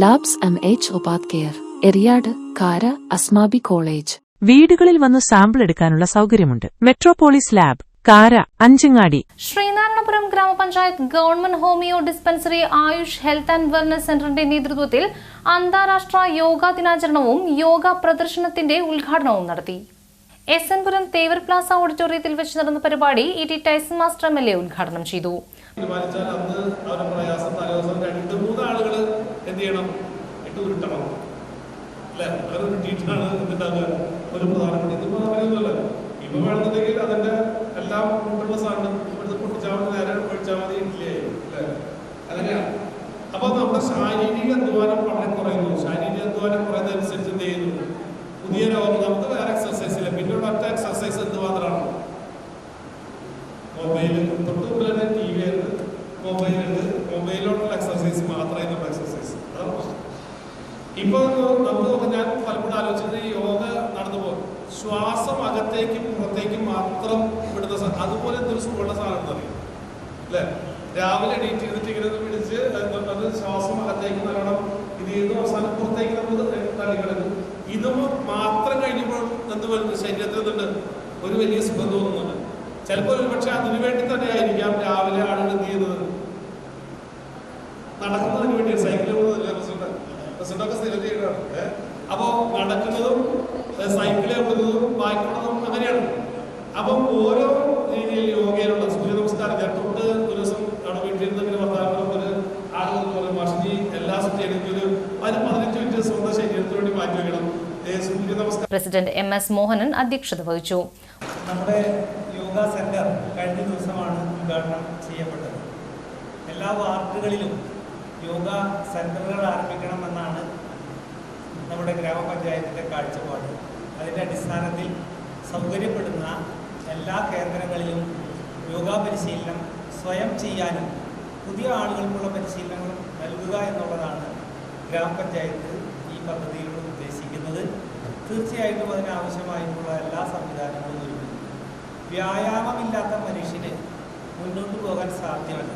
Labs M H ഉപാത് care Eriyad Kara Asmabi college വീടുകളിൽ വന്ന് സാമ്പിൾ എടുക്കാനുള്ള സൗകര്യമുണ്ട്. മെട്രോപോളിസ് ലാബ് കാര അഞ്ചങ്ങാടി. ശ്രീനാരായണപുരം ഗ്രാമപഞ്ചായത്ത് government homeo dispensary Ayush health and wellness സെന്ററിന്റെ നേതൃത്വത്തിൽ അന്താരാഷ്ട്ര യോഗാ ദിനാചരണവും യോഗ പ്രദർശനത്തിന്റെ ഉദ്ഘാടനവും നടത്തി. S N Puram Thevar plaza ഓഡിറ്റോറിയത്തിൽ വെച്ച് നടന്ന പരിപാടി E T Tyson master M L A ഉദ്ഘാടനം ചെയ്തു. ഇട്ട് അല്ലെ? അല്ലെ അവർ ഉരുട്ടിയിട്ടാണ് എന്തുണ്ടാകുക ഒരു പ്രധാനപ്പെട്ട ഇതിപ്പോ അങ്ങനെയൊന്നുമല്ല. ഇപ്പൊ വേണമെന്നുണ്ടെങ്കിൽ അതിന്റെ എല്ലാം കൊണ്ടുള്ള സാധനം ഇവിടുത്തെ പൊട്ടിച്ചാൽ മതി നേരെ പൊഴിച്ചാൽ മതി ഇല്ലേ? അല്ലെ? അങ്ങനെയാണ് അപ്പൊ നമ്മുടെ ശാരീരിക അധ്വാനം വളരെ കുറയുന്നു. ശാരീരിക അധ്വാനം കുറയുന്നതനുസരിച്ച് എന്ത് ചെയ്യുന്നു? പുതിയ രോഗം നമുക്ക് വേറെ എക്സസൈസ് ഇല്ല. പിന്നെ ഒറ്റ എക്സസൈസ് എന്ത് മാത്രമാണ്? മൊബൈൽ തൊട്ട് മുമ്പിൽ തന്നെ ടി വി ഉണ്ട് മൊബൈൽ ഉണ്ട്. എക്സർസൈസ് ഇപ്പൊ നമ്മൾ ഞാൻ പലപ്പോഴും ആലോചിച്ചത് യോഗ നടന്നു പോകും. ശ്വാസം അകത്തേക്കും പുറത്തേക്കും മാത്രം വിടുന്ന അതുപോലെ എന്തൊരു സുഖമുള്ള സാധനം അറിയാം. അല്ലേ? രാവിലെ എണീറ്റ് ചെയ്തിട്ട് ഇങ്ങനെ പിടിച്ച് അത് ശ്വാസം അകത്തേക്ക് നല്ലോണം ഇത് ചെയ്യുന്നു. അവസാനം പുറത്തേക്ക് നമ്മൾ തള്ളിക്കിടക്കും ഇത് മാത്രം കഴിഞ്ഞപ്പോൾ എന്ത് വരുന്നു ശരീരത്തിൽ ഒരു വലിയ സുഖം തോന്നുന്നുണ്ട്. ചിലപ്പോൾ ഒരു പക്ഷെ അതിനു വേണ്ടി തന്നെ ആയിരിക്കാം രാവിലെ ആളുകൾ എന്ത് ചെയ്യുന്നത്? നടക്കുന്നതിന് വേണ്ടി സൈക്കിൾ പ്രസിഡന്റ് പ്രസിഡന്റൊക്കെ സ്ഥിരം അപ്പോൾ നടക്കുന്നതും സൈക്കിൾ ഓടുന്നതും വായിക്കുന്നതും അങ്ങനെയാണ്. അപ്പം ഓരോ രീതിയിൽ യോഗയിലുള്ള സൂര്യ നമസ്കാരം. തൊട്ട് ഒരു ദിവസം അവിടെ വീട്ടിലിരുന്ന് പിന്നെ വർത്താനം ഒരു ആളുകൾ പറയും മാഷിജി എല്ലാ സത്യം എനിക്കൊരു ഒരു പതിനഞ്ച് മിനിറ്റ് സ്വന്തം ശരീരത്തിന് വേണ്ടി മാറ്റി വയ്ക്കണം സൂര്യ നമസ്കാരം. പ്രസിഡന്റ് എം എസ് മോഹനൻ അധ്യക്ഷത വഹിച്ചു. നമ്മുടെ യോഗ സെന്റർ കഴിഞ്ഞ ദിവസമാണ് ഉദ്ഘാടനം ചെയ്യപ്പെട്ടത്. എല്ലാ വാർഡുകളിലും യോഗ സെന്ററുകൾ ആരംഭിക്കണമെന്നാണ് നമ്മുടെ ഗ്രാമപഞ്ചായത്തിന്റെ കാഴ്ചപ്പാട്. അതിന്റെ അടിസ്ഥാനത്തിൽ സൗകര്യപ്പെടുന്ന എല്ലാ കേന്ദ്രങ്ങളിലും യോഗ പരിശീലനം സ്വയം ചെയ്യാനും പുതിയ ആളുകൾക്കുള്ള പരിശീലനങ്ങൾ നൽകുക എന്നുള്ളതാണ് ഗ്രാമപഞ്ചായത്ത് ഈ പദ്ധതിയിലൂടെ ഉദ്ദേശിക്കുന്നത്. തീർച്ചയായിട്ടും അതിനാവശ്യമായിട്ടുള്ള എല്ലാ സംവിധാനങ്ങളും ഒരുക്കുന്നു. വ്യായാമമില്ലാത്ത മനുഷ്യന് മുന്നോട്ട് പോകാൻ സാധ്യമല്ല.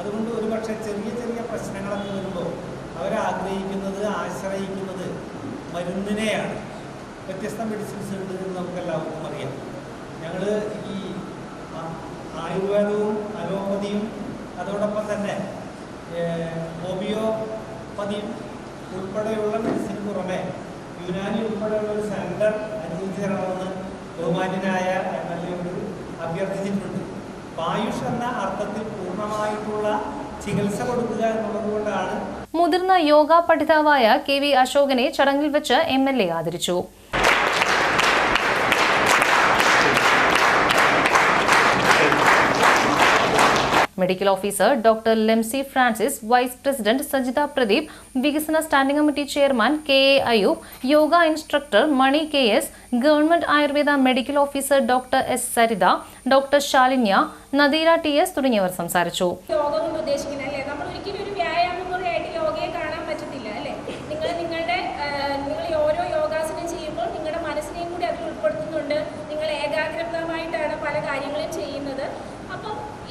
അതുകൊണ്ട് ഒരുപക്ഷെ ചെറിയ ചെറിയ അവരാഗ്രഹിക്കുന്നത് ആശ്രയിക്കുന്നത് മരുന്നിനെയാണ്. വ്യത്യസ്ത മെഡിസിൻസ് ഉണ്ട് എന്ന് നമുക്കെല്ലാവർക്കും അറിയാം. ഞങ്ങൾ ഈ ആയുർവേദവും അലോപ്പതിയും അതോടൊപ്പം തന്നെ ഹോമിയോപ്പതിയും ഉൾപ്പെടെയുള്ള മെഡിസിന് പുറമെ യുനാനി ഉൾപ്പെടെയുള്ള ഒരു സെന്റർ അനുവദിച്ചു ബഹുമാന്യനായ എം എൽ എയോട് അഭ്യർത്ഥിച്ചിട്ടുണ്ട്. ആയുഷ് എന്ന അർത്ഥത്തിൽ പൂർണമായിട്ടുള്ള ചികിത്സ കൊടുക്കുക എന്നുള്ളത് മുതിർന്ന യോഗ പഠിതാവായ കെ വി അശോകനെ ചടങ്ങിൽ വെച്ച് എം എൽ എ ആദരിച്ചു. Medical officer doctor Lemsy Francis vice president Sajitha Pradeep വികസന standing committee chairman K A Ayub yoga instructor Mani K S government Ayurveda medical officer doctor S Saritha doctor Shalinya Nadeera T S തുടങ്ങിയവർ സംസാരിച്ചു.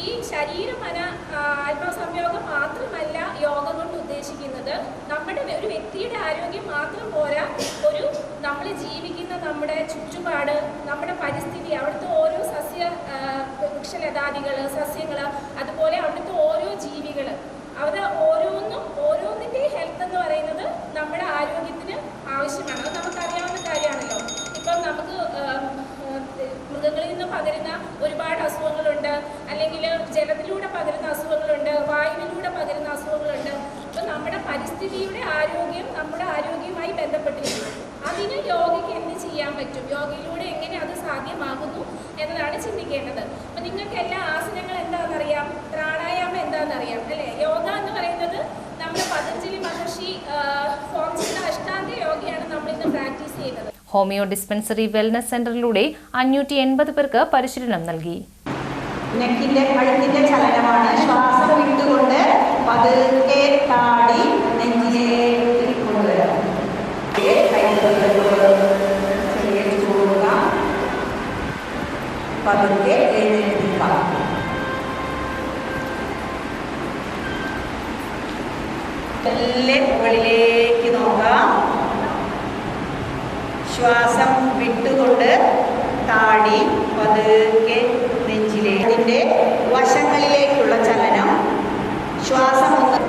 ഈ ശരീര മന ആത്മസംയോഗം മാത്രമല്ല യോഗ കൊണ്ട് ഉദ്ദേശിക്കുന്നത്. നമ്മുടെ ഒരു വ്യക്തിയുടെ ആരോഗ്യം മാത്രം പോരാ ഒരു നമ്മൾ ജീവിക്കുന്ന നമ്മുടെ ചുറ്റുപാട് നമ്മുടെ പരിസ്ഥിതി അവിടുത്തെ ഓരോ സസ്യ വൃക്ഷലതാദികൾ സസ്യങ്ങൾ അതുപോലെ അവിടുത്തെ ഓരോ ജീവികൾ അത് ഓരോന്നും പറ്റും. യോഗയിലൂടെ എങ്ങനെ അത് സാധ്യമാകുന്നു എന്നതാണ് ചിന്തിക്കേണ്ടത്. അപ്പം നിങ്ങൾക്ക് എല്ലാ ആസനങ്ങൾ എന്താണെന്നറിയാം? പ്രാണായാമം എന്താണെന്നറിയാം അല്ലേ? യോഗ എന്ന് പറയുന്നത് നമ്മുടെ പതഞ്ജലി മഹർഷി ഫോം ചെയ്ത അഷ്ടാംഗ യോഗയാണ് നമ്മൾ ഇന്ന് പ്രാക്ടീസ് ചെയ്യുന്നത്. ഹോമിയോ ഡിസ്പെൻസറി വെൽനസ് സെന്ററിലൂടെ അഞ്ഞൂറ്റി എൺപത് പേർക്ക് പരിശീലനം നൽകി. നെക്കിന്റെ കഴുത്തിന്റെ ചലനമാണ്. ശ്വാസം വിട്ടുകൊണ്ട് പതുക്കെ താടി നെഞ്ചിലേക്ക് കൊണ്ടുവരാം പതുക്കെ എഴുന്നേൽക്കാം മെല്ലെ മുകളിലേക്ക് നോക്കാം. ശ്വാസം വിട്ടുകൊണ്ട് താടി പതുക്കെ നെഞ്ചിലേക്ക്. അതിന്റെ വശങ്ങളിലേക്കുള്ള ചലനം ശ്വാസം ഒന്ന്.